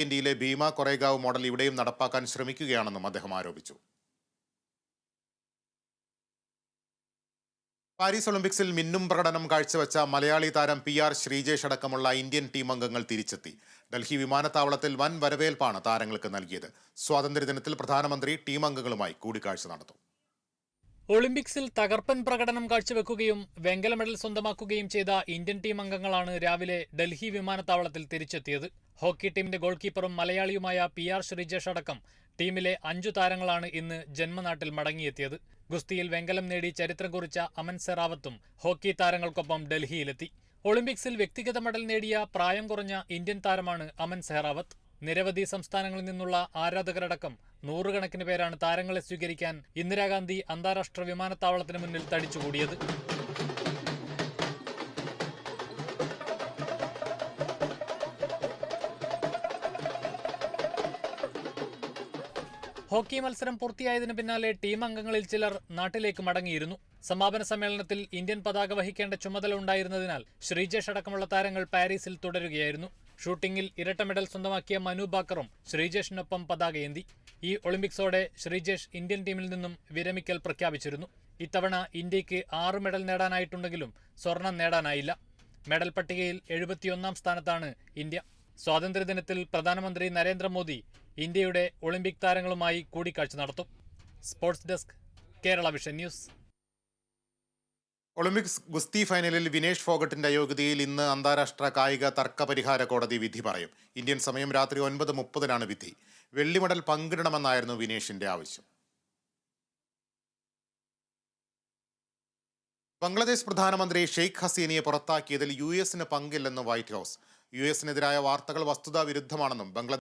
ഇന്ത്യയിലെ ഭീമ കൊറേഗാവ് മോഡൽ ഇവിടെയും നടപ്പാക്കാൻ ശ്രമിക്കുകയാണെന്നും അദ്ദേഹം ആരോപിച്ചു. പാരീസ് ഒളിമ്പിക്സിൽ മിന്നും പ്രകടനം കാഴ്ചവെച്ച മലയാളി താരം പി ആർ ശ്രീജേഷ് അടക്കമുള്ള ഇന്ത്യൻ ടീം അംഗങ്ങൾ തിരിച്ചെത്തി. ഡൽഹി വിമാനത്താവളത്തിൽ വൻ വരവേൽപ്പാണ് താരങ്ങൾക്ക് നൽകിയത്. സ്വാതന്ത്ര്യദിനത്തിൽ പ്രധാനമന്ത്രി ടീം അംഗങ്ങളുമായി കൂടിക്കാഴ്ച നടത്തും. ഒളിമ്പിക്സിൽ തകർപ്പൻ പ്രകടനം കാഴ്ചവെക്കുകയും വെങ്കല മെഡൽ സ്വന്തമാക്കുകയും ചെയ്ത ഇന്ത്യൻ ടീം അംഗങ്ങളാണ് രാവിലെ ഡൽഹി വിമാനത്താവളത്തിൽ തിരിച്ചെത്തിയത്. ഹോക്കി ടീമിന്റെ ഗോൾ കീപ്പറും മലയാളിയുമായ പി ആർ ശ്രീജേഷ് അടക്കം ടീമിലെ അഞ്ചു താരങ്ങളാണ് ഇന്ന് ജന്മനാട്ടിൽ മടങ്ങിയെത്തിയത്. ഗുസ്തിയിൽ വെങ്കലം നേടി ചരിത്രം കുറിച്ച അമൻ സെറാവത്തും ഹോക്കി താരങ്ങൾക്കൊപ്പം ഡൽഹിയിലെത്തി. ഒളിമ്പിക്സിൽ വ്യക്തിഗത മെഡൽ നേടിയ പ്രായം കുറഞ്ഞ ഇന്ത്യൻ താരമാണ് അമൻ സെഹ്റാവത്ത് നിരവധി സംസ്ഥാനങ്ങളിൽ നിന്നുള്ള ആരാധകരടക്കം നൂറുകണക്കിന് പേരാണ് താരങ്ങളെ സ്വീകരിക്കാൻ ഇന്ദിരാഗാന്ധി അന്താരാഷ്ട്ര വിമാനത്താവളത്തിന് മുന്നിൽ തടിച്ചുകൂടിയത്. ഹോക്കി മത്സരം പൂർത്തിയായതിനു പിന്നാലെ ടീം അംഗങ്ങളിൽ ചിലർ നാട്ടിലേക്ക് മടങ്ങിയിരുന്നു. സമാപന സമ്മേളനത്തിൽ ഇന്ത്യൻ പതാക വഹിക്കേണ്ട ചുമതല ഉണ്ടായിരുന്നതിനാൽ ശ്രീജേഷ് അടക്കമുള്ള താരങ്ങൾ പാരീസിൽ തുടരുകയായിരുന്നു. ഷൂട്ടിംഗിൽ ഇരട്ട മെഡൽ സ്വന്തമാക്കിയ മനു ബാക്കറും ശ്രീജേഷിനൊപ്പം പതാകയേന്തി ഈ ഒളിമ്പിക്സോടെ ശ്രീജേഷ് ഇന്ത്യൻ ടീമിൽ നിന്നും വിരമിക്കൽ പ്രഖ്യാപിച്ചിരുന്നു. ഇത്തവണ ഇന്ത്യയ്ക്ക് ആറ് മെഡൽ നേടാനായിട്ടുണ്ടെങ്കിലും സ്വർണം നേടാനായില്ല. മെഡൽ പട്ടികയിൽ എഴുപത്തിയൊന്നാം സ്ഥാനത്താണ് ഇന്ത്യ. സ്വാതന്ത്ര്യദിനത്തിൽ പ്രധാനമന്ത്രി നരേന്ദ്രമോദി ഇന്ത്യയുടെ ഒളിമ്പിക് താരങ്ങളുമായി കൂടിക്കാഴ്ച നടത്തും. Sports desk Kerala Vision News. Olympics ഗുസ്തി ഫൈനലിൽ വിനേഷ് ഫോഗട്ടിന്റെ അയോഗ്യതയിൽ ഇന്ന് അന്താരാഷ്ട്ര കായിക തർക്ക പരിഹാര കോടതി വിധി പറയും. ഇന്ത്യൻ സമയം രാത്രി ഒൻപത് മുപ്പതിനാണ് വിധി. വെള്ളി മെഡൽ പങ്കിടണമെന്നായിരുന്നു വിനേഷിന്റെ ആവശ്യം. ബംഗ്ലാദേശ് പ്രധാനമന്ത്രി ഷെയ്ഖ് ഹസീനയെ പുറത്താക്കിയതിൽ യു എസിന് പങ്കില്ലെന്ന് വൈറ്റ് ഹൗസ്. യു എസിനെതിരായ വാർത്തകൾ വസ്തുതാ വിരുദ്ധമാണെന്നും ബംഗ്ലാദേശ്